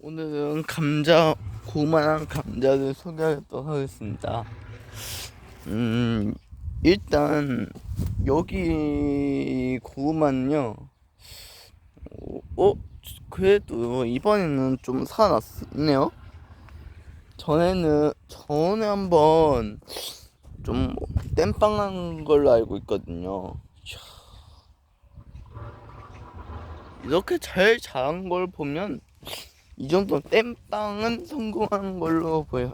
오늘은 감자 고만한 감자를 소개하도록 하겠습니다. 음 일단 여기 고구마는요. 어 그래도 이번에는 좀 살아났네요. 전에는 전에 한번 좀 땜빵한 걸로 알고 있거든요. 이렇게 잘 자란 걸 보면 이 정도 땜빵은 성공한 걸로 보여요.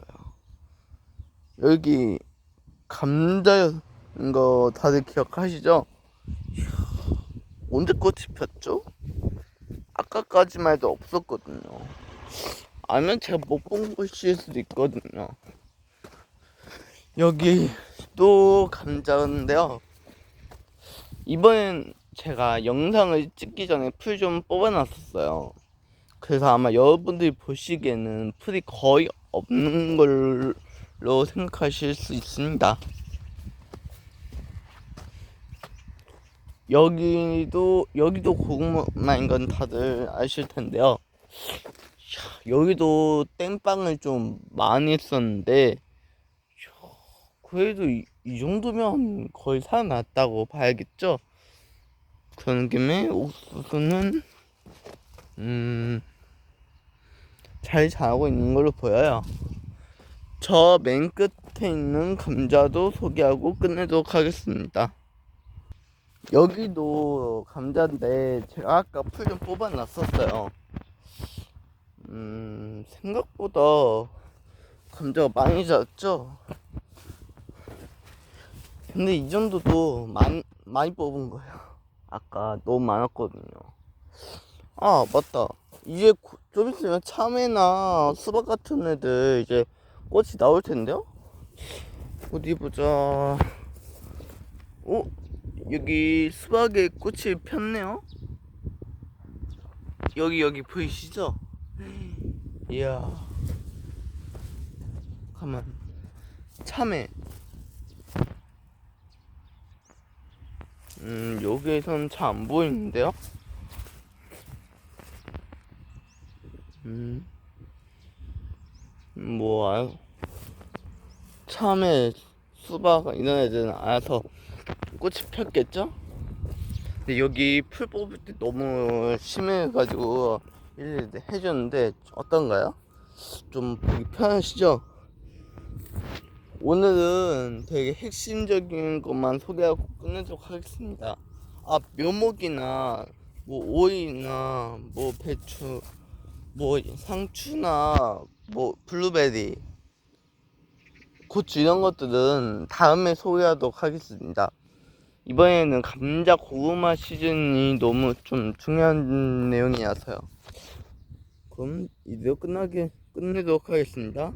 여기 감자인 거 다들 기억하시죠? 언제 꽃이 폈죠? 아까까지만 해도 없었거든요. 아니면 제가 못 본 곳일 수도 있거든요. 여기 또 감자인데요. 이번엔 제가 영상을 찍기 전에 풀 좀 뽑아놨었어요. 그래서 아마 여러분들이 보시기에는 풀이 거의 없는 걸로 생각하실 수 있습니다. 여기도 여기도 고구마인 건 다들 아실 텐데요. 여기도 땜빵을 좀 많이 이야, 그래도 이, 이 정도면 거의 살아났다고 봐야겠죠? 그런 김에 옥수수는 음, 잘 자라고 있는 걸로 보여요. 저 맨 끝에 있는 감자도 소개하고 끝내도록 하겠습니다. 여기도 감자인데 제가 아까 풀 좀 뽑아놨었어요. 음, 생각보다 감자가 많이 자랐죠? 근데 이 정도도 많이, 많이 뽑은 거예요. 아까 너무 많았거든요. 아, 맞다. 이제 고- 좀 있으면 참외나 수박 같은 애들 이제 꽃이 나올 텐데요? 어디 보자. 어? 여기 수박에 꽃이 폈네요? 여기, 여기 보이시죠? 이야. 가만. 참외. 음, 여기에선 잘 안 보이는데요? 음, 뭐, 아, 참외, 수박, 이런 애들은 알아서 꽃이 폈겠죠? 근데 여기 풀 뽑을 때 너무 심해가지고 일일이 해줬는데 어떤가요? 좀 보기 편하시죠? 오늘은 되게 핵심적인 것만 소개하고 끝내도록 하겠습니다. 아, 묘목이나 뭐 오이나 뭐 배추, 뭐 상추나 뭐 블루베리, 고추 이런 것들은 다음에 소개하도록 하겠습니다. 이번에는 감자 고구마 시즌이 너무 좀 중요한 내용이라서요. 그럼 이대로 끝나게 끝내도록 하겠습니다.